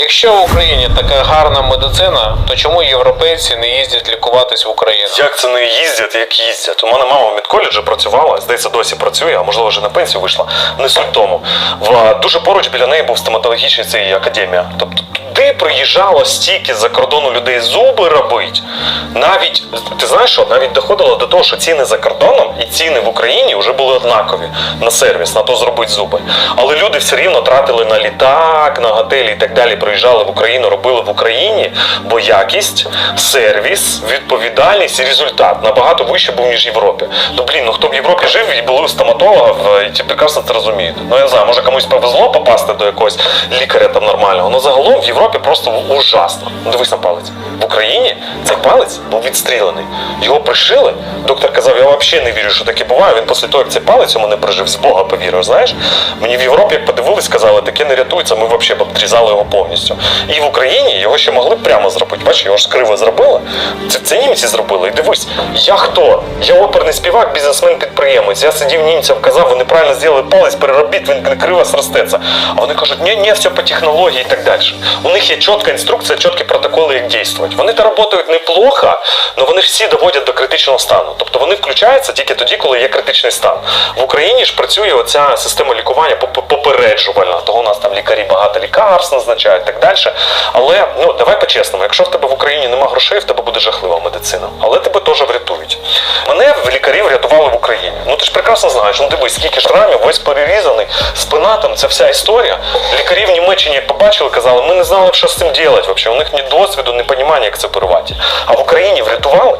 Якщо в Україні така гарна медицина, то чому європейці не їздять лікуватись в Україну? Як це не їздять, як їздять? У мене мама в медколеджі працювала, здається, досі працює, а можливо вже на пенсію вийшла. Не суть тому. В дуже поруч біля неї був стоматологічний цей академія. Тобто туди приїжджало стільки за кордону людей зуби робить. Навіть ти знаєш, що навіть доходило до того, що ціни за кордоном і ціни в Україні вже були однакові на сервіс, на то зробити зуби. Але люди все рівно тратили на літак, на готелі і так далі. Приїжджали в Україну, робили в Україні, бо якість, сервіс, відповідальність і результат набагато вище був ніж в Європі. Ну блін, ну хто в Європі жив і були стоматолога, і ті прекрасно це розуміють. Ну я знаю, може комусь повезло попасти до якогось лікаря там нормального. Ну загалом в Європі просто ужасно. Ну дивись на палець. В Україні цей палець був відстрілений. Його пришили. Доктор казав, я взагалі не вірю, що таке буває. Він після того, як цей палець у мене прижив, з Бога повірив. Знаєш, мені в Європі, як подивились, сказали, таке не рятується, ми взагалі обрізали його повністю. І в Україні його ще могли прямо зробити. Бачиш, його ж криво зробили. Це, це німці зробили. І дивись, я хто? Я оперний співак, бізнесмен-підприємець. Я сидів німцям, казав, ви неправильно зробили палець, переробіть, він криво зростеться. А вони кажуть, ні, ні, все по технології і так далі. Них є чітка інструкція, чіткі протоколи, як діяти. Вони то працюють неплохо, але вони всі доводять до критичного стану. Тобто вони включаються тільки тоді, коли є критичний стан. В Україні ж працює оця система лікування попереджувальна. Того у нас там лікарі багато лікарств назначають так далі. Але ну давай по-чесному, якщо в тебе в Україні нема грошей, в тебе буде жахлива медицина. Але тебе теж врятують. Мене в лікарі врятували в Україні. Ну ти ж прекрасно знаєш, ну дивись, скільки шрамів, весь перерізаний, спина там, це вся історія. Лікарі в Німеччині як побачили, казали, ми не знали, що з цим робити. Взагалі. У них ні досвіду, ні розуміння, як це оперувати. А в Україні врятували.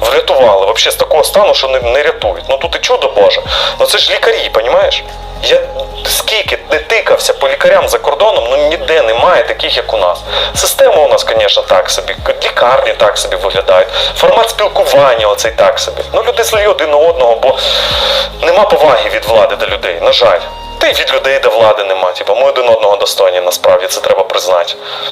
Врятували вообще з такого стану, що не, не рятують. Ну тут і чудо Боже. Ну це ж лікарі, розумієш? Я скільки не тикався по лікарям за кордоном, ну ніде немає таких, як у нас. Система у нас, звісно, так собі, лікарні так собі виглядають, формат спілкування оцей так собі. Ну люди злі один на одного, бо нема поваги від влади до людей, на жаль. Та й від людей до влади нема. Типу, ми один одного достойні, насправді це треба признати.